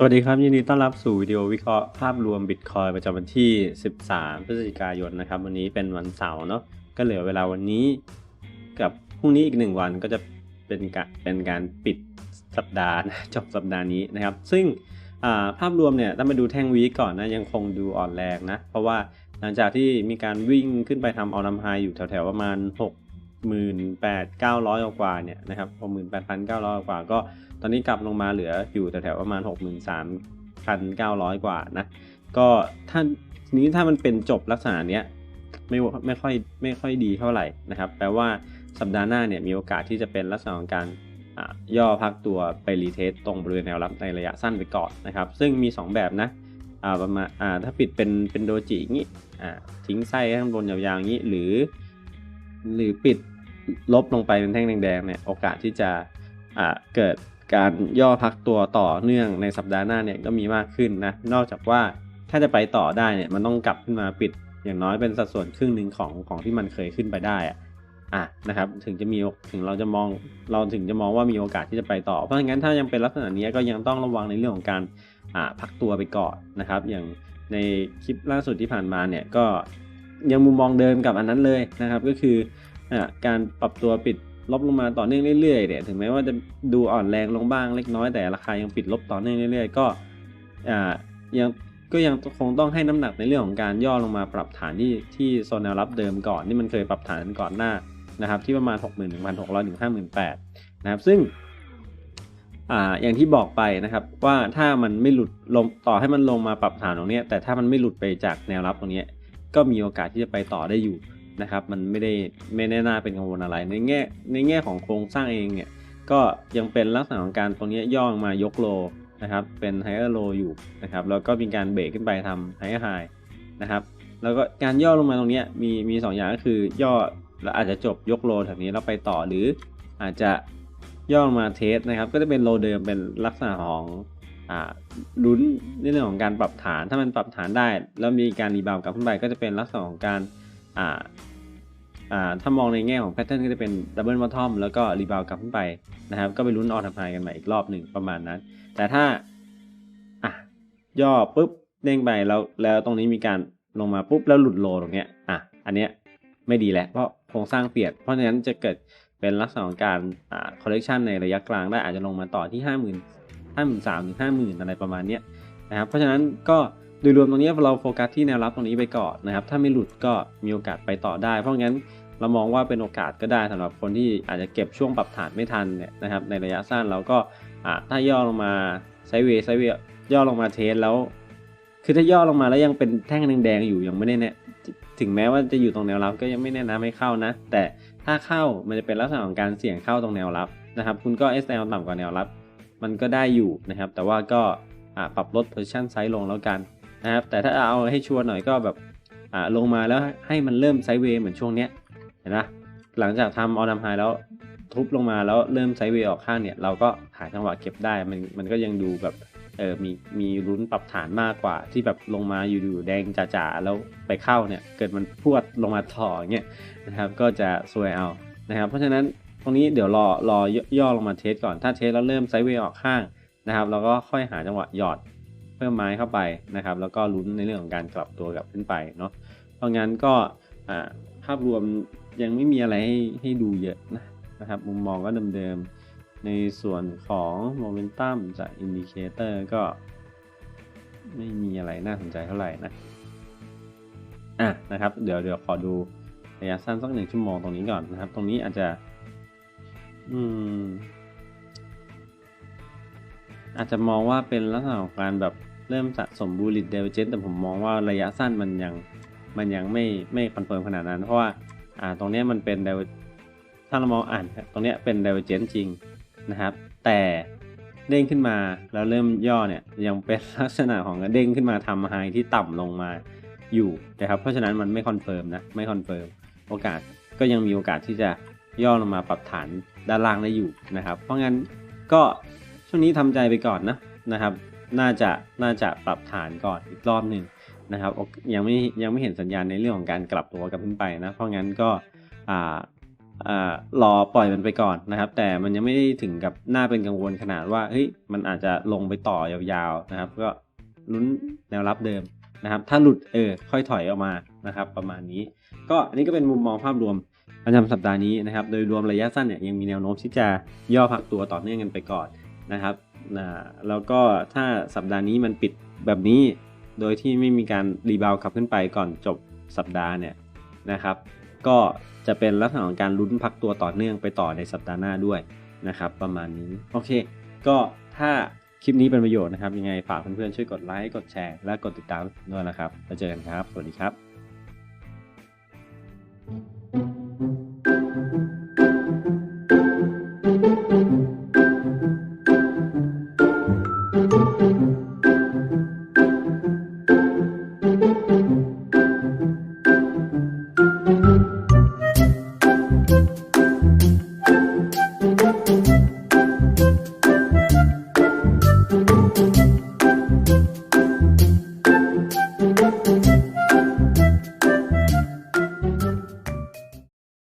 สวัสดีครับ ยินดีต้อนรับสู่วิดีโอวิเคราะห์ภาพรวมบิตคอยประจำวันที่ 13 พฤศจิกายนนะครับ วันนี้เป็นวันเสาร์เนาะก็เหลือเวลาวันนี้กับพรุ่งนี้อีกหนึ่งวันก็จะเป็นการเป็นการปิดสัปดาห์นะจบสัปดาห์นี้นะครับ ซึ่งาภาพรวมเนี่ยถ้ามาดูแท่งวีคก่อนนะยังคงดูอ่อนแรงนะ เพราะว่าหลังจากที่มีการวิ่งขึ้นไปทำเอานำไฮอยู่แถวๆประมาณ 6 8 9 0 0กว่าเนี่ยนะครับ68,900กว่าก็ ตอนนี้กลับลงมาเหลืออยู่แถวๆประมาณ 63,900 กว่านะ ก็ถ้าทีนี้ถ้ามันเป็นจบลักษณะเนี้ยไม่ไม่ค่อยไม่ค่อยดีเท่าไหร่นะครับ แปลว่าสัปดาห์หน้าเนี่ยมีโอกาสที่จะเป็นลักษณะของการย่อพักตัวไปรีเทสตรงบริเวณแนวรับในระยะสั้นไปก่อนนะครับ ซึ่งมี 2 แบบนะประมาณาถ้าปิดเป็นเป็นโดจิอย่างนี้ทิ้งไส้ข้างบนยาวๆอย่างนี้หรือ หรือปิดลบลงไปเป็นแท่งแดงๆเนี่ยโอกาสที่จะเกิด การย่อพักตัวต่อเนื่องในสัปดาห์หน้าเนี่ยก็มีมากขึ้นนะ นอกจากว่าถ้าจะไปต่อได้เนี่ยมันต้องกลับขึ้นมาปิดอย่างน้อยเป็นสัดส่วนครึ่งหนึ่งของของที่มันเคยขึ้นไปได้อะอะนะครับถึงจะมีถึงเราจะมองเราถึงจะมองว่ามีโอกาสที่จะไปต่อ เพราะงั้นถ้ายังเป็นลักษณะนี้ก็ยังต้องระวังในเรื่องของการอ่าพักตัวไปก่อนนะครับ อย่างในคลิปล่าสุดที่ผ่านมาเนี่ยก็ยังมุมมองเดิมกับอันนั้นเลยนะครับ ก็คืออะการปรับตัวปิด ลบลงมาต่อเนื่องเรื่อยๆเนี่ยถึงแม้ว่าจะดูอ่อนแรงลงบ้างเล็กน้อยแต่ราคายังปิดลบต่อเนื่องเรื่อยๆ ก็ยังก็ยังคงต้องให้น้ำหนักในเรื่องของการย่อลงมาปรับฐานที่ที่โซนแนวรับเดิมก่อนที่มันเคยปรับฐานก่อนหน้านะครับที่ประมาณ 61,600ถึง58,000นะครับซึ่งออย่างที่บอกไปนะครับว่าถ้ามันไม่หลุดลงต่อให้มันลงมาปรับฐานตรงนี้แต่ถ้ามันไม่หลุดไปจากแนวรับตรงนี้ก็มีโอกาสที่จะไปต่อได้อยู่ นะครับ มันไม่ได้ไม่ได้น่าเป็นกังวลอะไร ในแง่ในแง่ของโครงสร้างเองเนี่ย ก็ยังเป็นลักษณะของการตรงนี้ย่องมายกโลนะครับ เป็นไฮเออร์โลอยู่นะครับ แล้วก็มีการเบรกขึ้นไปทำไฮเออร์ไฮนะครับ แล้วก็การย่อลงมาตรงนี้มีมีสองอย่างก็คือย่อแล้วอาจจะจบยกโลแถวนี้แล้วไปต่อหรืออาจจะย่อลงมาเทสนะครับ ก็จะเป็นโลเดิมเป็นลักษณะของอ่าลุ้นในเรื่องของการปรับฐานถ้ามันปรับฐานได้ แล้วมีการรีบาวกลับขึ้นไปก็จะเป็นลักษณะของการอ่า ถ้ามองในแง่ของแพทเทิร์นก็จะเป็นดับเบิล b อททอมแล้วก็รีบาวกลับขึ้นไปนะครับ ก็ไปลุ้นออทำไฮกันใหม่อีกรอบหนึ่งประมาณนั้น แต่ถ้าอะย่อปุ๊บเด้งไปแล้วแล้วตรงนี้มีการลงมาปุ๊บแล้วหลุดโลตรงเนี้ยอะอันเนี้ยไม่ดีแล้วเพราะโครงสร้างเปลี่ยนเพราะฉะนั้นจะเกิดเป็นลักษณะของการอ่าคอลเลกชันในระยะกลางได้อาจจะลงมาต่อที่ 5 0 0 0 0 5 3 0 0 0ถึง50,000 อะไรประมาณเนี้ยนะครับเพราะฉะนั้นก็ โดยรวมตรงนี้เราโฟกัสที่แนวรับตรงนี้ไปก่อนนะครับ ถ้าไม่หลุดก็มีโอกาสไปต่อได้ เพราะงั้นเรามองว่าเป็นโอกาสก็ได้สำหรับคนที่อาจจะเก็บช่วงปรับฐานไม่ทันเนี่ยนะครับ ในระยะสั้นเราก็ถ้าย่อลงมาไซด์เวย์ไซด์เวย์ย่อลงมาเทสแล้ว คือถ้าย่อลงมาแล้วยังเป็นแท่งแดงๆอยู่ยังไม่ได้เนี่ยถึงแม้ว่าจะอยู่ตรงแนวรับก็ยังไม่แนะนำให้เข้านะ แต่ถ้าเข้ามันจะเป็นลักษณะของการเสี่ยงเข้าตรงแนวรับนะครับ คุณก็ SL ต่ำกว่าแนวรับ มันก็ได้อยู่นะครับ แต่ว่าก็ปรับลด position size ลงแล้วกัน นะครับแต่ถ้าเอาให้ชัวร์หน่อยก็แบบอ่าลงมาแล้วให้มันเริ่มไซด์เวย์เหมือนช่วงเนี้ยเห็นไหมหลังจากทำออดัมไฮแล้วทุบลงมาแล้วเริ่มไซด์เวย์ออกข้างเนี่ยเราก็หาจังหวะเก็บได้มันมันก็ยังดูแบบเออมีมีลุ้นปรับฐานมากกว่า ที่แบบลงมาอยู่ๆแดงจ๋าๆแล้วไปเข้าเนี่ยเกิดมันพวดลงมาถ่อเงี้ยนะครับก็จะซวยเอานะครับเพราะฉะนั้นตรงนี้เดี๋ยวรอรอย่อลงมาเทสก่อนถ้าเทสแล้วเริ่มไซด์เวย์ออกข้างนะครับเราก็ค่อยหาจังหวะหยอด เพิ่มไม้เข้าไปนะครับ แล้วก็ลุ้นในเรื่องของการกลับตัวกลับขึ้นไปเนาะเพราะงั้นก็ภาพรวมยังไม่มีอะไรให้ให้ดูเยอะนะนะครับมุมมองก็เดิมๆ ในส่วนของโมเมนตัมจากอินดิเคเตอร์ก็ไม่มีอะไรน่าสนใจเท่าไหร่นะอะนะครับ เดี๋ยวเดี๋ยวขอดูระยะสั้นสักหนึ่งชั่วโมงตรงนี้ก่อนนะครับ ตรงนี้อาจจะ อืม อาจจะมองว่าเป็นลักษณะของการแบบ เริ่มสะสมบูลิตเดเวเจนแต่ผมมองว่าระยะสั้นมันยังมันยังไม่ไม่คอนเฟิร์มขนาดนั้น เพราะว่าอ่าตรงนี้มันเป็น diver- ถ้าเรามองอ่านตรงนี้เป็น divergent จริงนะครับ แต่เด้งขึ้นมาแล้วเริ่มย่อเนี่ยยังเป็นลักษณะของเด้งขึ้นมาทำไฮที่ต่ำลงมาอยู่นะครับเพราะฉะนั้นมันไม่คอนเฟิร์มนะไม่คอนเฟิร์มโอกาสก็ยังมีโอกาสที่จะย่อลงมาปรับฐานด้านล่างได้อยู่นะครับ เพราะงั้นก็ช่วงนี้ทำใจไปก่อนนะนะครับ น่าจะน่าจะปรับฐานก่อนอีกรอบหนึ่งนะครับยังไม่ยังไม่เห็นสัญญาณในเรื่องของการกลับตัวกับขึ้นไปนะเพราะงั้นก็อ่าอ่ารอปล่อยมันไปก่อนนะครับ แต่มันยังไม่ได้ถึงกับน่าเป็นกังวลขนาดว่าเฮ้ยมันอาจจะลงไปต่อยาวๆนะครับ ก็ลุ้นแนวรับเดิมนะครับ ถ้าหลุดเออค่อยถอยออกมานะครับ ประมาณนี้ ก็อันนี้ก็เป็นมุมมองภาพรวมประจำสัปดาห์นี้นะครับ โดยรวมระยะสั้นเนี่ยยังมีแนวโน้มที่จะย่อพักตัวต่อเนื่องกันไปก่อน นะครับแล้วก็ถ้าสัปดาห์นี้มันปิดแบบนี้ โดยที่ไม่มีการรีบาวขับขึ้นไปก่อนจบสัปดาห์เนี่ยนะครับ ก็จะเป็นลักษณะของการลุ้นพักตัวต่อเนื่องไปต่อในสัปดาห์หน้าด้วยนะครับ ประมาณนี้โอเค ก็ถ้าคลิปนี้เป็นประโยชน์นะครับ ยังไงฝากเพื่อนๆช่วยกดไลค์กดแชร์และกดติดตามด้วยนะครับแล้วเจอกันครับ สวัสดีครับ thank you